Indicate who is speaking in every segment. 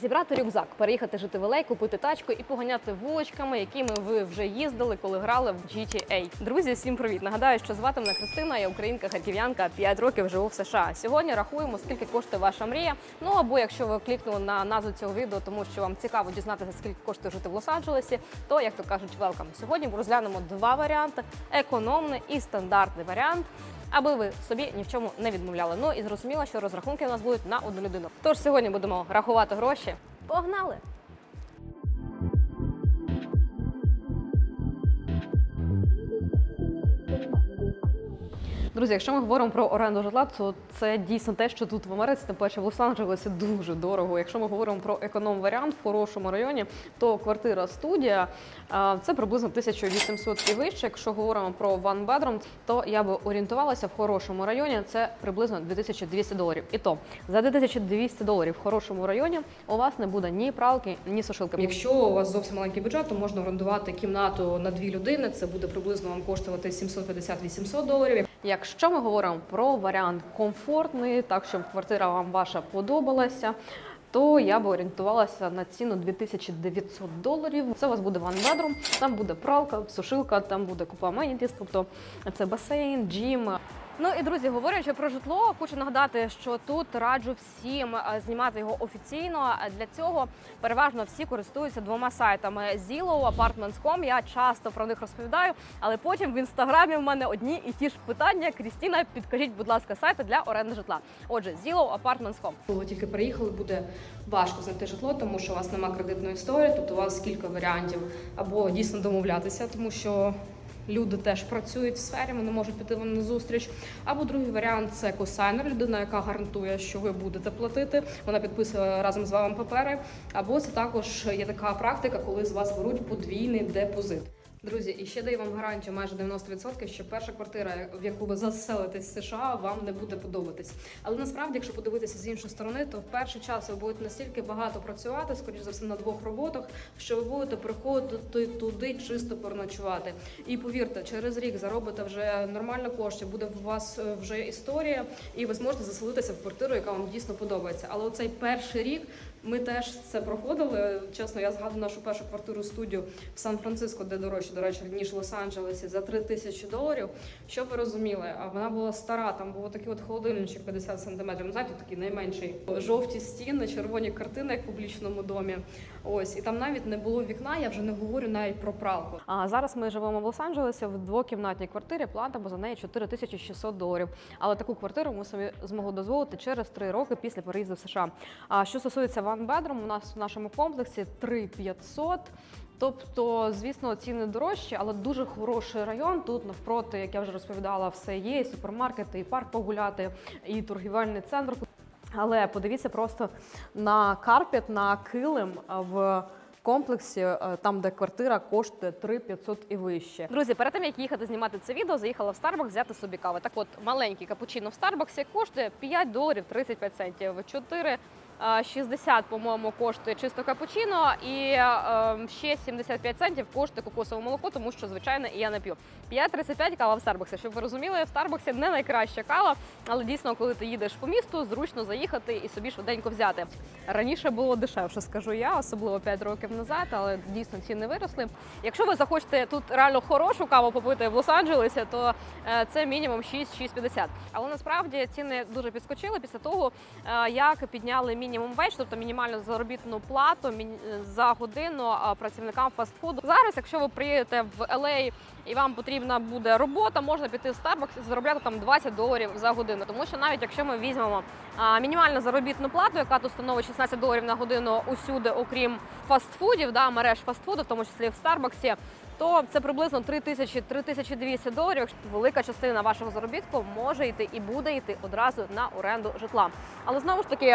Speaker 1: Зібрати рюкзак, переїхати жити в LA, купити тачку і поганяти вуличками, якими ви вже їздили, коли грали в GTA. Друзі, всім привіт! Нагадаю, що звати мене Христина, я українка харків'янка, 5 років живу в США. Сьогодні рахуємо, скільки коштує ваша мрія. Ну або якщо ви клікнули на назву цього відео, тому що вам цікаво дізнатися, скільки коштує жити в Лос-Анджелесі, то як то кажуть, welcome. Сьогодні ми розглянемо два варіанти: економний і стандартний варіант. Аби ви собі ні в чому не відмовляли. Ну і зрозуміло, що розрахунки у нас будуть на одну людину. Тож сьогодні будемо рахувати гроші. Погнали! Друзі, якщо ми говоримо про оренду житла, то це дійсно те, що тут в Америці, тим паче в Лос-Анджелесі дуже дорого. Якщо ми говоримо про економ варіант в хорошому районі, то квартира студія це приблизно 1800 і вище. Якщо говоримо про one bedroom, то я би орієнтувалася в хорошому районі. Це приблизно 2200 доларів. І то за 2200 доларів в хорошому районі у вас не буде ні пралки, ні сушилки.
Speaker 2: Якщо у вас зовсім маленький бюджет, то можна орендувати кімнату на дві людини. Це буде приблизно вам коштувати 750-800 доларів.
Speaker 1: Якщо ми говоримо про варіант комфортний, так щоб квартира вам ваша подобалася. То я би орієнтувалася на ціну 2900 доларів. Це у вас буде bedroom, там буде пралка, сушилка, там буде купа amenities, тобто це басейн, джім. Ну і друзі, говорячи про житло, хочу нагадати, що тут раджу всім е, знімати його офіційно. Для цього переважно всі користуються двома сайтами Zillow, Apartments.com. Я часто про них розповідаю, але потім в інстаграмі в мене одні і ті ж питання. Крістіна, підкажіть, будь ласка, сайти для оренди житла. Отже, Zillow, Apartments.com.
Speaker 2: Коли тільки приїхали, буде важко знайти житло, тому що у вас немає кредитної історії, тобто у вас кілька варіантів або дійсно домовлятися, тому що. Люди теж працюють в сфері, вони можуть піти вам на зустріч. Або другий варіант це косайнер, людина, яка гарантує, що ви будете платити. Вона підписує разом з вами папери. Або це також є така практика, коли з вас беруть подвійний депозит. Друзі, і ще даю вам гарантію майже 90%, що перша квартира, в яку ви заселитесь в США, вам не буде подобатись. Але насправді, якщо подивитися з іншої сторони, то в перший час ви будете настільки багато працювати, скоріш за все, на двох роботах, що ви будете приходити туди чисто переночувати. І повірте, через рік заробите вже нормально коштів, буде у вас е, вже історія, і ви зможете заселитися в квартиру, яка вам дійсно подобається. Але оцей перший рік ми теж це проходили. Чесно, я згадую нашу першу квартиру студію в Сан-Франциско, де дорожче, до речі, ніж Лос-Анджелесі, за 3 тисячі доларів. Щоб ви розуміли, а вона була стара, там був такий от холодильничок 50 сантиметрів. Ну, знаєте, такий найменший. Жовті стіни, червоні картини, як в публічному домі. Ось, і там навіть не було вікна, я вже не говорю навіть про пралку.
Speaker 1: А зараз ми живемо в Лос-Анджелесі в двокімнатній квартирі. Платимо за неї 4600 доларів. Але таку квартиру ми собі змогли дозволити через 3 роки після переїзду в США. А що стосується one bedroom, у нас в нашому комплексі 3500. Тобто, звісно, ціни дорожчі, але дуже хороший район. Тут навпроти, як я вже розповідала, все є, і супермаркети, і парк погуляти, і торгівельний центр. Але подивіться просто на карпет, на килим в комплексі, е, там де квартира коштує 3500 і вище. Друзі, перед тим як їхати знімати це відео, заїхала в Starbucks взяти собі кави. Так от маленький капучино в Старбаксі коштує 5 доларів 35 центів. 4 е, 60, по-моєму, коштує чисто капучино, і е, ще 75 центів коштує кокосове молоко, тому що звичайно і я не п'ю. 5,35 кава в Старбаксі. Щоб ви розуміли, в Старбаксі не найкраща кава, але дійсно, коли ти їдеш по місту, зручно заїхати і собі швиденько взяти. Раніше було дешевше, скажу я, особливо 5 років назад, але дійсно ціни виросли. Якщо ви захочете тут реально хорошу каву попити в Лос-Анджелесі, то е, це мінімум 6-6,50. Але насправді ціни дуже підскочили після того, е, як підняли мінімум вейдж, тобто мінімальну заробітну плату за годину працівникам фастфуду. Зараз, якщо ви приїдете в LA і вам потрібна буде робота, можна піти в Starbucks і заробляти там 20 доларів за годину. Тому що навіть якщо ми візьмемо мінімальну заробітну плату, яка тут становить 16 доларів на годину усюди, окрім фастфудів, да, мереж фастфуду, в тому числі в Старбаксі, то це приблизно 3 тисячі 3200 доларів. Велика частина вашого заробітку може йти і буде йти одразу на оренду житла. Але знову ж таки,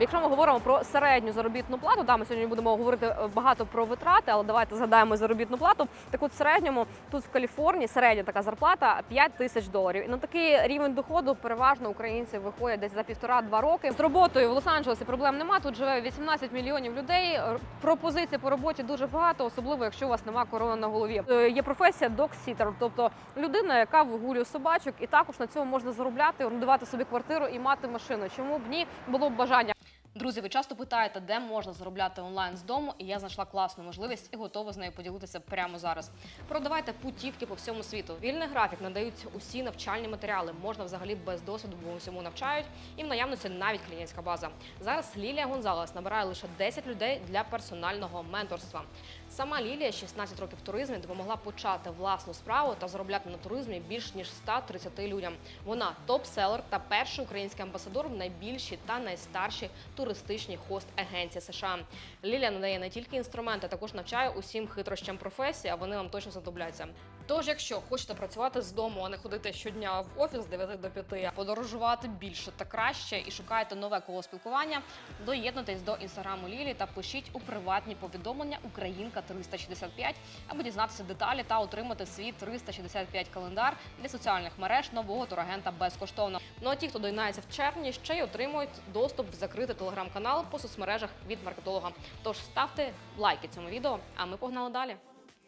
Speaker 1: якщо ми говоримо про середню заробітну плату, да, ми сьогодні будемо говорити е, багато про витрати, але давайте згадаємо заробітну плату. Так от в середньому тут в Каліфорнії середня така зарплата 5 тисяч доларів. І на такий рівень доходу переважно українці виходять десь за півтора-два роки. З роботою в Лос-Анджелесі проблем нема. Тут живе 18 мільйонів людей. Пропозицій по роботі дуже багато, особливо якщо у вас нема корони на голові. Е, Є професія доксітер, тобто людина, яка вигулює собачок, і також на цьому можна заробляти, орендувати собі квартиру і мати машину. Чому б ні було б бажання? Друзі, ви часто питаєте, де можна заробляти онлайн з дому, і я знайшла класну можливість і готова з нею поділитися прямо зараз. Продавайте путівки по всьому світу. Вільний графік надають усі навчальні матеріали. Можна взагалі без досвіду, бо усьому навчають. І в наявності навіть клієнтська база. Зараз Лілія Гонзалес набирає лише 10 людей для персонального менторства. Сама Лілія 16 років в туризмі допомогла почати власну справу та заробляти на туризмі більш ніж 130 людям. Вона топ-селер та перший український амбасадор в найбільшій та найстаршій туристичній хост-агенції США. Лілія надає не тільки інструменти, а також навчає усім хитрощам професії, а вони вам точно знадобляться. Тож, якщо хочете працювати з дому, а не ходити щодня в офіс з 9 до 5, подорожувати більше та краще і шукаєте нове коло спілкування, доєднуйтесь до інстаграму Лілі та пишіть у приватні повідомлення Українка 365, аби дізнатися деталі та отримати свій 365 календар для соціальних мереж нового турагента безкоштовно. Ну а ті, хто доєднається в червні, ще й отримують доступ в закритий телеграм-канал по соцмережах від маркетолога. Тож ставте лайки цьому відео, а ми погнали далі.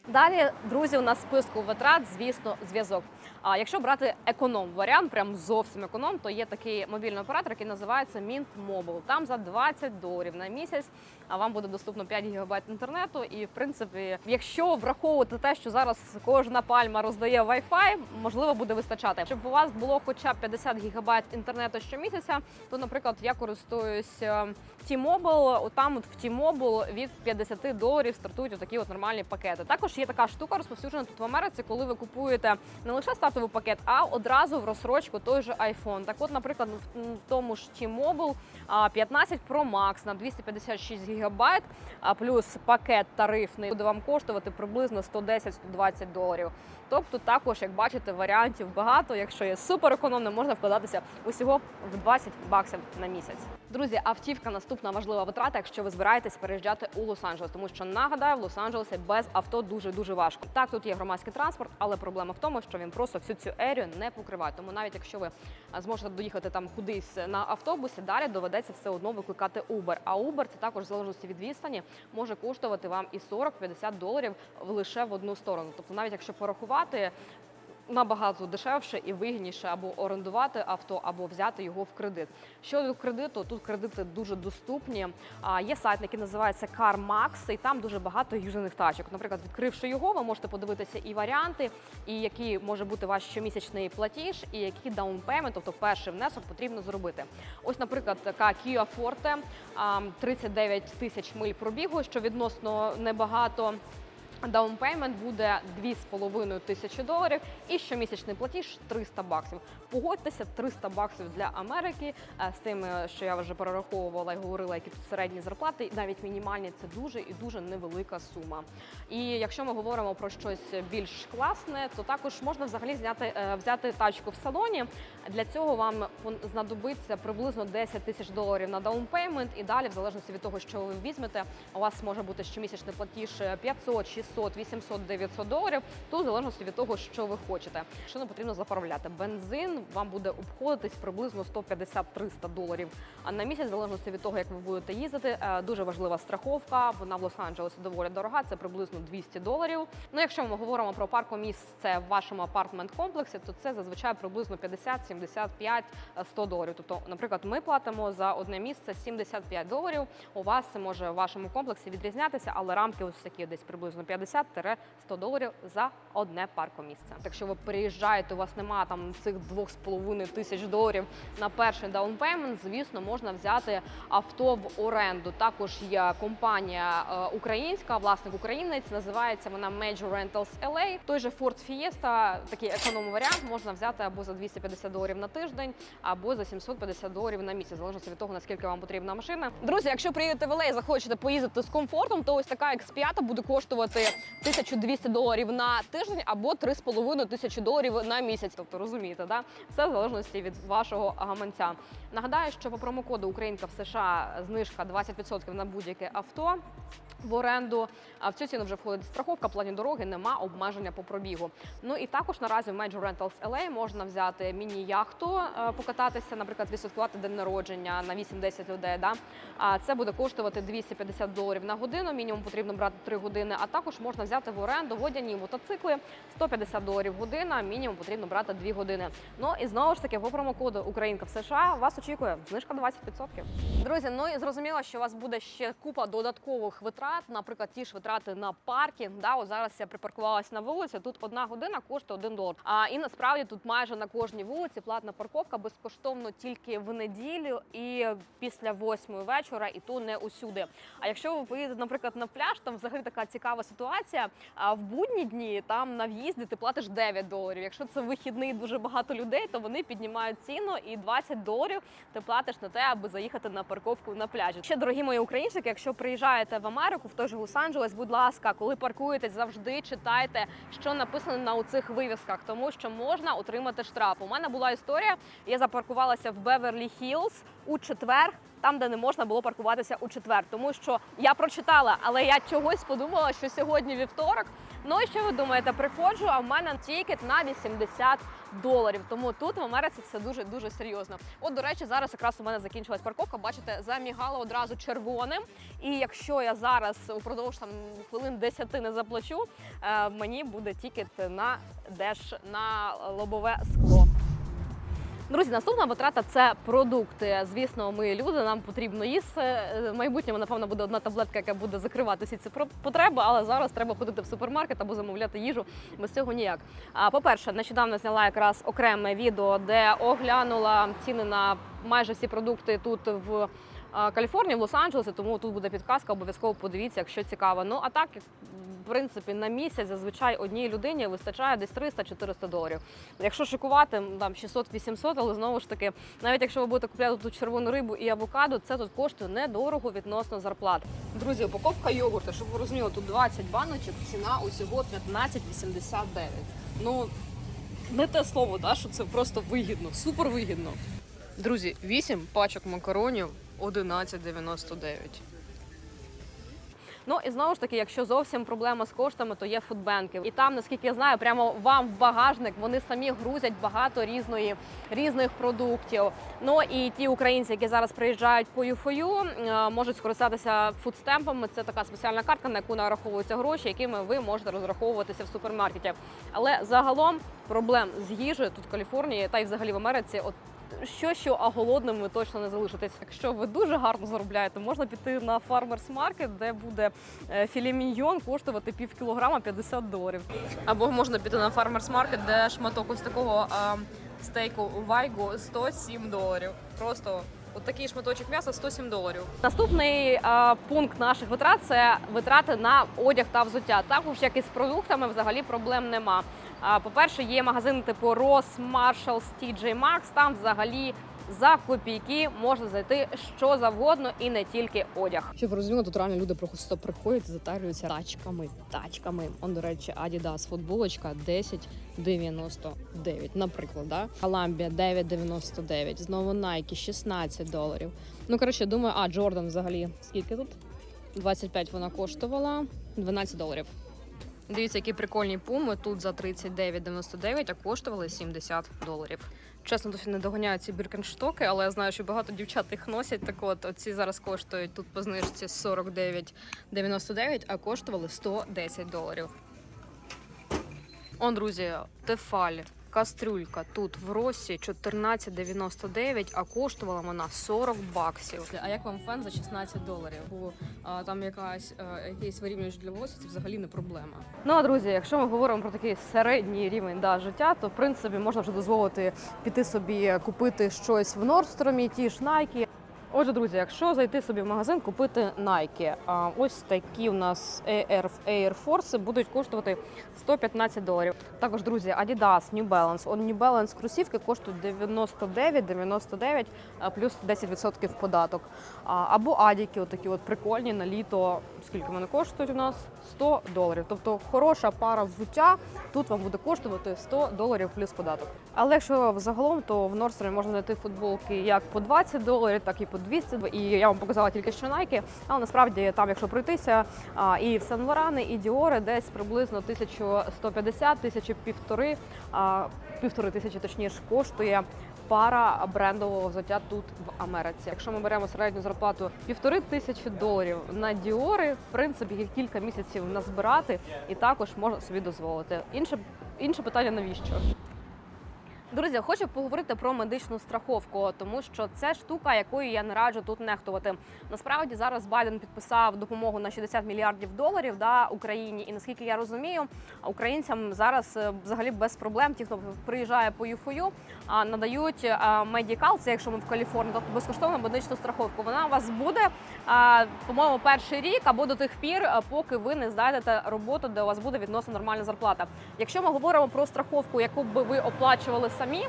Speaker 1: Далі, друзі, у нас в списку витрат, звісно, зв'язок. А якщо брати економ варіант, прям зовсім економ, то є такий мобільний оператор, який називається Mint Mobile. Там за 20 доларів на місяць а вам буде доступно 5 гігабайт інтернету. І в принципі, якщо враховувати те, що зараз кожна пальма роздає Wi-Fi, можливо, буде вистачати. Щоб у вас було хоча б 50 гігабайт інтернету щомісяця, то, наприклад, я користуюсь е, T-Mobile. Отам от в T-Mobile від 50 доларів стартують отакі от нормальні пакети. Також є така штука розповсюджена тут в Америці, коли ви купуєте не лише стартовий пакет, а одразу в розсрочку той же iPhone. Так, от, наприклад, в тому ж T-Mobile 15 Pro Max на 256 гігабайт, а плюс пакет тарифний буде вам коштувати приблизно 110-120 доларів. Тобто, також, як бачите, варіантів багато. Якщо є супер економно, можна вкладатися усього в 20 баксів на місяць. Друзі, автівка наступна важлива витрата, якщо ви збираєтесь переїжджати у Лос-Анджелес, тому що нагадаю, в Лос-Анджелесі без авто дуже дуже важко. Так, тут є громадський транспорт, але проблема в тому, що він просто всю цю ерію не покриває. Тому навіть якщо ви зможете доїхати там кудись на автобусі, далі доведеться все одно викликати Uber. А Uber це також в залежності від відстані може коштувати вам і 40-50 доларів лише в одну сторону. Тобто, навіть якщо порахувати. Набагато дешевше і вигідніше або орендувати авто, або взяти його в кредит. Щодо кредиту, тут кредити дуже доступні. А є сайт, який називається CarMax, і там дуже багато юзаних тачок. Наприклад, відкривши його, ви можете подивитися і варіанти, і який може бути ваш щомісячний платіж, і який даунпеймент, тобто перший внесок потрібно зробити. Ось, наприклад, така Kia Forte, а, 39 тисяч миль пробігу, що відносно небагато. Даунпеймент буде 2,5 тисячі доларів і щомісячний платіж 300 баксів. Погодьтеся, 300 баксів для Америки е, з тим, е, що я вже перераховувала і говорила, які тут середні зарплати, навіть мінімальні це дуже і дуже невелика сума. І якщо ми говоримо про щось більш класне, то також можна взагалі зняти е, взяти тачку в салоні. Для цього вам знадобиться приблизно 10 тисяч доларів на даунпеймент, і далі, в залежності від того, що ви візьмете, у вас може бути щомісячний платіж 500, 600, 800, 900 доларів, то в залежності від того, що ви хочете. Машину потрібно заправляти. Бензин вам буде обходитись приблизно 150-300 доларів. А на місяць, в залежності від того, як ви будете їздити, е, дуже важлива страховка. Вона в Лос-Анджелесі доволі дорога. Це приблизно 200 доларів. Ну, якщо ми говоримо про паркомісце в вашому апартмент-комплексі, то це зазвичай приблизно 50, 75, е, 100 доларів. Тобто, наприклад, ми платимо за одне місце 75 доларів. У вас це може в вашому комплексі відрізнятися, але рамки ось такі десь приблизно 50-100 доларів за одне паркомісце. Якщо ви переїжджаєте, у вас немає там цих 2,5 тисяч доларів на перший даунпеймент, звісно, можна взяти авто в оренду. Також є компанія е, українська, власник українець, називається вона Major Rentals LA. Той же Ford Fiesta, такий економ варіант, можна взяти або за 250 доларів на тиждень, або за 750 доларів на місяць, залежно від того, наскільки вам потрібна машина. Друзі, якщо приїдете в LA і захочете поїздити з комфортом, то ось така X5 буде коштувати 1200 доларів на тиждень або 3,5 тисячі доларів на місяць. Тобто розумієте, да? все в залежності від вашого гаманця. Нагадаю, що по промокоду Українка в США знижка 20% на будь-яке авто. В оренду а в цю ціну вже входить страховка, плані дороги, нема обмеження по пробігу. Ну і також наразі в Major Rentals LA можна взяти міні-яхту, е, покататися, наприклад, відсвяткувати день народження на 8-10 людей. Да? А це буде коштувати 250 доларів на годину. Мінімум потрібно брати 3 години. А також Можна взяти в оренду водяні мотоцикли 150 доларів година. Мінімум потрібно брати 2 години. Ну і знову ж таки, по промокоду Українка в США вас очікує знижка 20%. Друзі, ну і зрозуміло, що у вас буде ще купа додаткових витрат, наприклад, ті ж витрати на паркінг. Да, от зараз я припаркувалася на вулиці. Тут одна година коштує 1 долар. А і насправді тут майже на кожній вулиці платна парковка безкоштовно тільки в неділю і після восьмої вечора, і то не усюди. А якщо ви поїдете, наприклад, на пляж, там взагалі така цікава ситуація. А в будні дні там на в'їзді ти платиш 9 доларів. Якщо це вихідний дуже багато людей, то вони піднімають ціну і 20 доларів ти платиш на те, аби заїхати на парковку на пляжі. Ще дорогі мої українчики, якщо приїжджаєте в Америку, в той же Лос-Анджелес, будь ласка, коли паркуєтесь, завжди читайте, що написано на цих вивісках, тому що можна отримати штраф. У мене була історія. Я запаркувалася в Беверлі Хіллз у четвер. Там, де не можна було паркуватися у четвер, тому що я прочитала, але я чогось подумала, що сьогодні вівторок. Ну і що ви думаєте? Приходжу, а в мене тікет на 80 доларів. Тому тут в Америці це дуже дуже серйозно. От, до речі, зараз якраз у мене закінчилась парковка. Бачите, замігала одразу червоним. І якщо я зараз упродовж там хвилин 10 не заплачу, е, мені буде тікет на деш на лобове скло. Друзі, наступна витрата це продукти. Звісно, ми люди, нам потрібно їсти. Е, В майбутньому, напевно, буде одна таблетка, яка буде закривати всі ці потреби, але зараз треба ходити в супермаркет або замовляти їжу. Без цього ніяк. А по-перше, нещодавно зняла якраз окреме відео, де оглянула ціни на майже всі продукти тут в. Каліфорнії, в Лос-Анджелесі, тому тут буде підказка, обов'язково подивіться, якщо цікаво. Ну а так, принципі, на місяць зазвичай одній людині вистачає десь 300-400 доларів. Якщо шикувати, там 600-800, але знову ж таки, навіть якщо ви будете купляти тут червону рибу і авокадо, це тут коштує недорого відносно зарплат. Друзі, упаковка йогурту, щоб ви розуміли, тут 20 баночок, ціна усього 15,89. Ну не те слово, да, що це просто вигідно, супер вигідно. Друзі, 8 пачок макаронів 11,99. Ну і знову ж таки, якщо зовсім проблема з коштами, то є фудбенки. І там, наскільки я знаю, прямо вам в багажник вони самі грузять багато різної різних продуктів. Ну і ті українці, які зараз приїжджають по ЮФОЮ, е, можуть скористатися фудстемпами. Це така спеціальна картка, на яку нараховуються гроші, якими ви можете розраховуватися в супермаркеті. Але загалом проблем з їжею тут в Каліфорнії та й взагалі в Америці, от що що, а голодним ви точно не залишитесь. Якщо ви дуже гарно заробляєте, можна піти на фармерс маркет, де буде е, філе міньйон коштувати пів кілограма 50 доларів. Або можна піти на фармерс маркет, де шматок ось такого а, стейку вайгу 107 доларів. Просто От такий шматочок м'яса 107 доларів. Наступний а, пункт наших витрат це витрати на одяг та взуття. Також як і з продуктами, взагалі проблем нема. По-перше, є магазини типу Ross, Marshalls, TJ Maxx. Там взагалі за копійки можна знайти що завгодно і не тільки одяг. Щоб ви розуміли, тут реально люди просто приходять, і затарюються тачками, тачками. Он, до речі, Adidas футболочка 10,99, наприклад, да? Columbia 9,99, знову Nike 16 доларів. Ну коротше, думаю, а Jordan взагалі скільки тут? 25 вона коштувала, 12 доларів. Дивіться, які прикольні пуми. Тут за 39,99, а коштували 70 доларів. Чесно, досі не доганяю ці біркенштоки, але я знаю, що багато дівчат їх носять. Так от, оці зараз коштують тут по знижці 49,99, а коштували 110 доларів. Он, друзі, тефаль. Кастрюлька тут в Росі 14,99, а коштувала вона 40 баксів. А як вам фен за 16 доларів? Бо а, там якась а, якийсь вирівнювач для волосся, це взагалі не проблема. Ну а друзі, якщо ми говоримо про такий середній рівень да, життя, то в принципі можна вже дозволити піти собі купити щось в Нордстромі, ті ж Nike. Отже, друзі, якщо зайти собі в магазин, купити Nike, ось такі у нас Air, Air Force будуть коштувати 115 доларів. Також, друзі, Adidas, New Balance. Он New Balance кросівки коштують 99,99 а, плюс 10% податок. Або адіки, отакі от прикольні на літо. Скільки вони коштують у нас? 100 доларів. Тобто хороша пара взуття тут вам буде коштувати 100 доларів плюс податок. Але якщо взагалом, то в Нордстромі можна знайти футболки як по 20 доларів, так і по 200. І я вам показала тільки що Nike, але насправді там, якщо пройтися, і в Сен Лорани, і Діори десь приблизно 1150, тисячі півтори, півтори тисячі точніше коштує пара брендового взуття тут в Америці. Якщо ми беремо середню зарплату півтори тисячі доларів на діори, в принципі, їх кілька місяців назбирати, і також можна собі дозволити. Інше інше питання навіщо? Друзі, хочу поговорити про медичну страховку, тому що це штука, якою я не раджу тут нехтувати. Насправді зараз Байден підписав допомогу на 60 мільярдів доларів да, Україні, і наскільки я розумію, українцям зараз е, взагалі без проблем, ті, хто приїжджає по ЮФОЮ, а, надають медікал, це якщо ми в Каліфорнії, тобто безкоштовну медичну страховку. Вона у вас буде, по-моєму, перший рік або до тих пір, поки ви не знайдете роботу, де у вас буде відносно нормальна зарплата. Якщо ми говоримо про страховку, яку б ви оплачували самі. а,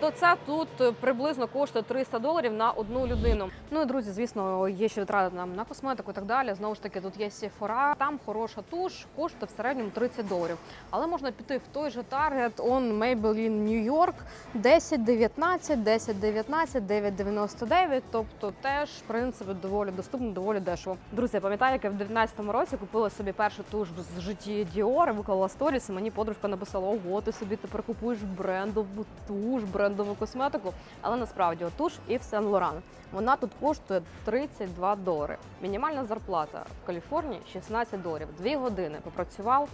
Speaker 1: То це тут приблизно коштує 300 доларів на одну людину. Ну і друзі, звісно, є ще витрати нам на косметику і так далі. Знову ж таки, тут є Sephora, там хороша туш, коштує в середньому 30 доларів. Але можна піти в той же Target, он Maybelline New York, 10, 19, 10, 19, 9, 99. Тобто теж в принципі доволі доступно, доволі дешево. Друзі, пам'ятаю, як я в 19-му році купила собі першу туш з житті Dior, виклала сторіс, і мені подружка написала: ого, ти собі тепер купуєш брендову туш, брендову косметику. Але насправді отуш і в Сен Лоран. Вона тут коштує 32 долари. Мінімальна зарплата в Каліфорнії 16 доларів. Дві години попрацював.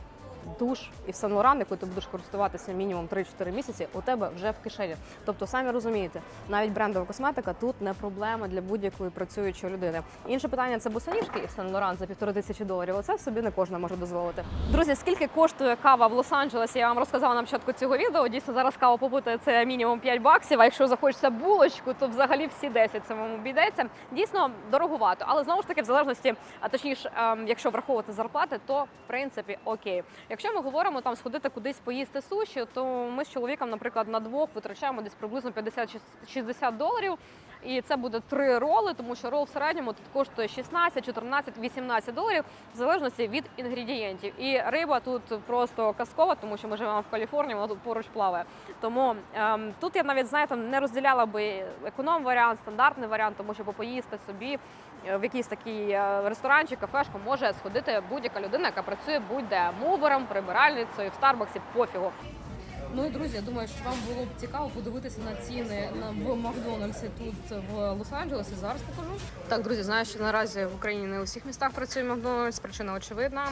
Speaker 1: Душ і в Сен Лоран, яку ти будеш користуватися мінімум 3-4 місяці, у тебе вже в кишені. Тобто, самі розумієте, навіть брендова косметика тут не проблема для будь-якої працюючої людини. Інше питання це босоніжки і в Сен Лоран за півтори тисячі доларів. Оце собі не кожна може дозволити. Друзі, скільки коштує кава в Лос-Анджелесі? Я вам розказала на початку цього відео. Дійсно, зараз кава побути це мінімум 5 баксів. А якщо захочеться булочку, то взагалі всі 10 це вам обійдеться. Дійсно дороговато, але знову ж таки, в залежності, а точніше, ем, якщо враховувати зарплати, то в принципі окей. Якщо ми говоримо там сходити кудись поїсти суші, то ми з чоловіком, наприклад, на двох витрачаємо десь приблизно 50-60 доларів. І це буде три роли, тому що рол в середньому тут коштує 16, 14, 18 доларів в залежності від інгредієнтів. І риба тут просто казкова, тому що ми живемо в Каліфорнії, вона тут поруч плаває. Тому ем, тут я навіть знаєте, не розділяла би економ варіант, стандартний варіант, тому що поїсти собі в якийсь такий е, ресторанчик, кафешку може сходити будь-яка людина, яка працює будь-де мувером, прибиральницею, в Старбаксі, пофігу.
Speaker 2: Ну і друзі, я думаю, що вам було б цікаво подивитися на ціни на в Макдональдсі тут в Лос-Анджелесі. Зараз покажу.
Speaker 1: Так, друзі, знаю, що наразі в Україні не у всіх містах працює Макдональдс, причина очевидна,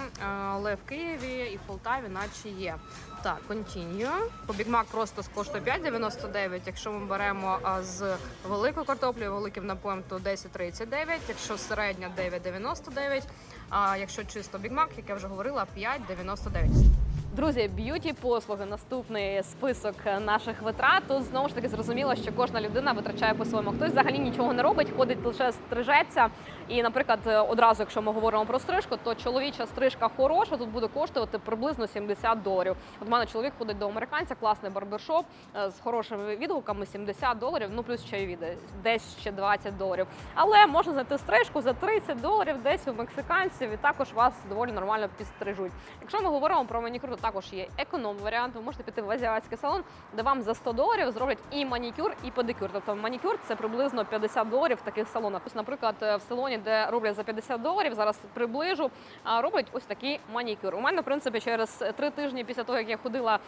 Speaker 1: але в Києві і в Полтаві наче є. Так, continue. По Mac просто коштує 5,99. Якщо ми беремо з великою картоплею, великим напоєм, то 10,39. Якщо середня 9,99. А якщо чисто Mac, як я вже говорила, 5,99. Друзі, б'юті послуги наступний список наших витрат. Тут знову ж таки зрозуміло, що кожна людина витрачає по-своєму. Хтось взагалі нічого не робить, ходить лише стрижеться. І, наприклад, одразу, якщо ми говоримо про стрижку, то чоловіча стрижка хороша тут буде коштувати приблизно 70 доларів. От мене чоловік ходить до американця, класний барбершоп е, з хорошими відгуками 70 доларів, ну плюс чайові де- десь ще 20 доларів. Але можна знайти стрижку за 30 доларів десь у мексиканців, і також вас доволі нормально підстрижуть. Якщо ми говоримо про манікюр, також є економ варіант. Ви можете піти в азіатський салон, де вам за 100 доларів зроблять і манікюр, і педикюр. Тобто манікюр це приблизно 50 доларів в таких салонах. Ось, наприклад, е, в салоні, де роблять за 50 доларів, зараз приближу, а, роблять ось такий манікюр. У мене, в принципі, через три тижні після того, як я ходила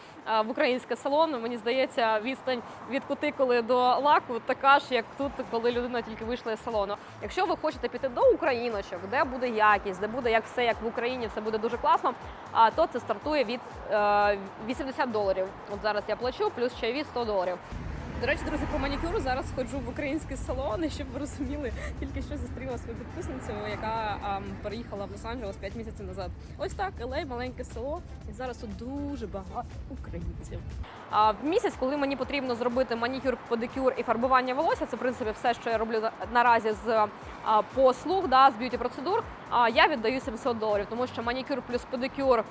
Speaker 1: в український салон, мені здається, відстань від кутикули до лаку така ж, як тут, коли людина тільки вийшла з салону. Якщо ви хочете піти до україночок, де буде якість, де буде як все як в Україні, все буде дуже класно. А то це стартує від е, 80 доларів. От зараз я плачу, плюс чайові 100 доларів.
Speaker 2: До речі, друзі, по манікюру зараз ходжу в український салон, і щоб ви розуміли, тільки що зустріла свою підписницю, яка ам, переїхала в Лос-Анджелес 5 місяців назад. Ось так, LA, маленьке село, і зараз тут дуже багато українців.
Speaker 1: А в місяць, коли мені потрібно зробити манікюр, педикюр і фарбування волосся, це в принципі все, що я роблю наразі з послуг, да, з б'юті процедур. Я віддаю 700 доларів, тому що манікюр плюс педикюр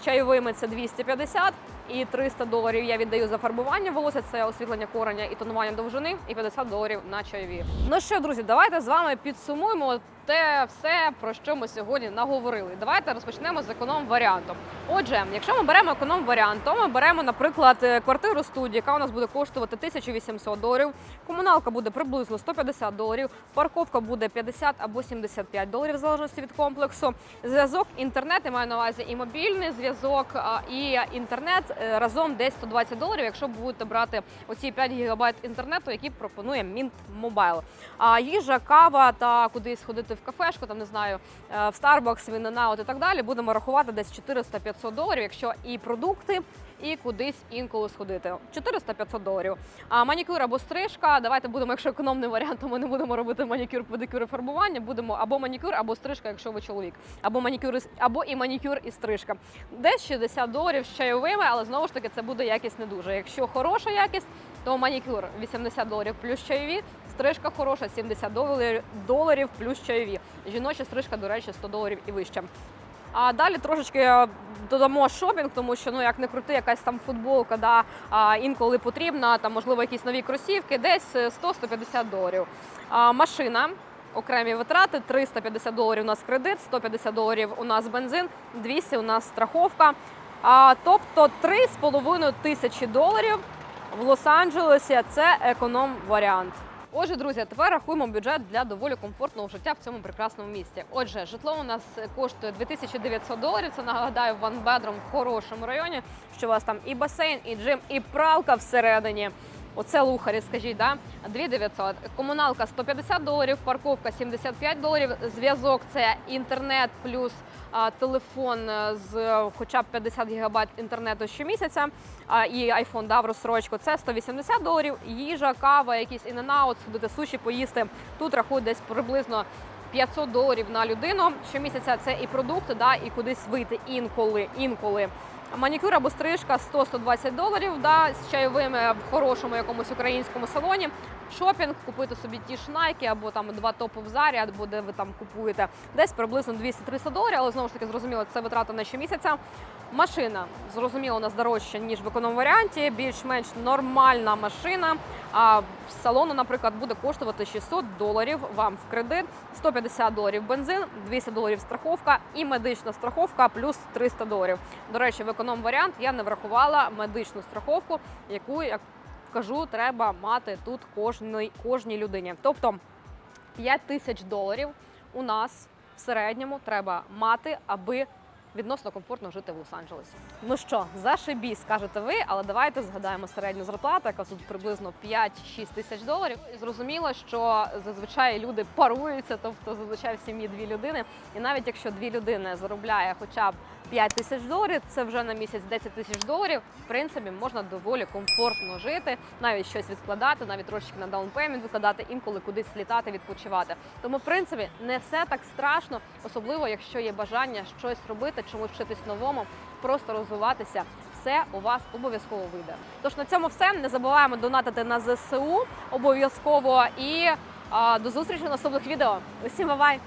Speaker 1: з чайовими це 250 і 300 доларів я віддаю за фарбування волосся, це освітлення кореня і тонування довжини, і 50 доларів на чайові. Ну що, друзі, давайте з вами підсумуємо те все, про що ми сьогодні наговорили. Давайте розпочнемо з економ варіантом. Отже, якщо ми беремо економ варіант, то ми беремо, наприклад, е, квартиру студії, яка у нас буде коштувати 1800 доларів. Комуналка буде приблизно 150 доларів, парковка буде 50 або 75 доларів, в залежності від комплексу. Зв'язок, інтернет, я маю на увазі і мобільний зв'язок, і інтернет е, разом десь 120 доларів, якщо будете брати оці 5 гігабайт інтернету, які пропонує Mint Mobile. А їжа, кава та кудись ходити в кафешку, там не знаю, е, в Starbucks, в In-N-Out і так далі, будемо рахувати десь 400-500 доларів, якщо і продукти. І кудись інколи сходити 400-500 доларів. А манікюр або стрижка. Давайте будемо, якщо економний варіант, то ми не будемо робити манікюр, педикюр і фарбування. Будемо або манікюр, або стрижка, якщо ви чоловік, або манікюр або і манікюр і стрижка. Десь 60 доларів з чайовими, але знову ж таки це буде якість не дуже. Якщо хороша якість, то манікюр 80 доларів плюс чайові, стрижка хороша 70 доларів, доларів плюс чайові. Жіноча стрижка, до речі, 100 доларів і вище. А далі трошечки е, додамо шопінг, тому що ну як не крути, якась там футболка, да, інколи потрібна, там можливо якісь нові кросівки, десь е, 100-150 доларів. А, машина. Окремі витрати 350 доларів у нас кредит, 150 доларів у нас бензин, 200 у нас страховка. А, тобто 3,5 тисячі доларів в Лос-Анджелесі це економ варіант. Отже, друзі, тепер рахуємо бюджет для доволі комфортного життя в цьому прекрасному місті. Отже, житло у нас коштує 2900 доларів. Це нагадаю bedroom в хорошому районі. Що у вас там і басейн, і джим, і пралка всередині. Оце лухарі, скажіть, да? 2900. Комуналка 150 доларів, парковка 75 доларів. Зв'язок це інтернет плюс телефон е, з хоча б 50 гігабайт інтернету щомісяця. І да, дав розсрочку. Це 180 доларів. Їжа, кава, якісь in-n-out, сходити суші, поїсти. Тут рахують десь приблизно 500 доларів на людину. Щомісяця це і продукти, да, і кудись вийти інколи. інколи. Манікюр або стрижка 100-120 доларів да, з чайовими в хорошому якомусь українському салоні. Шопінг, купити собі ті ж найки або там два топи в зарі, або де ви там купуєте. Десь приблизно 200-300 доларів, але знову ж таки зрозуміло, це витрата на щомісяця. Машина зрозуміло у нас дорожча, ніж в економ варіанті, більш-менш нормальна машина. А салону, наприклад, буде коштувати 600 доларів вам в кредит, 150 доларів бензин, 200 доларів страховка і медична страховка плюс 300 доларів. До речі, в економ варіант я не врахувала медичну страховку, яку як кажу, треба мати тут кожній, кожній людині. Тобто 5 тисяч доларів у нас в середньому треба мати, аби відносно комфортно жити в Лос-Анджелесі. Ну що, зашибісь, скажете ви, але давайте згадаємо середню зарплату, яка тут приблизно 5-6 тисяч доларів. І зрозуміло, що зазвичай люди паруються, тобто зазвичай в сім'ї дві людини. І навіть якщо дві людини заробляє хоча б 5 тисяч доларів, це вже на місяць 10 тисяч доларів. В принципі, можна доволі комфортно жити, навіть щось відкладати, навіть трошки на даунпеймент відкладати, інколи кудись літати, відпочивати. Тому, в принципі, не все так страшно, особливо якщо є бажання щось робити, чомусь вчитись новому, просто розвиватися. Все у вас обов'язково вийде. Тож на цьому все. Не забуваємо донатити на ЗСУ обов'язково і а, до зустрічі в наступних відео. Усім бувай!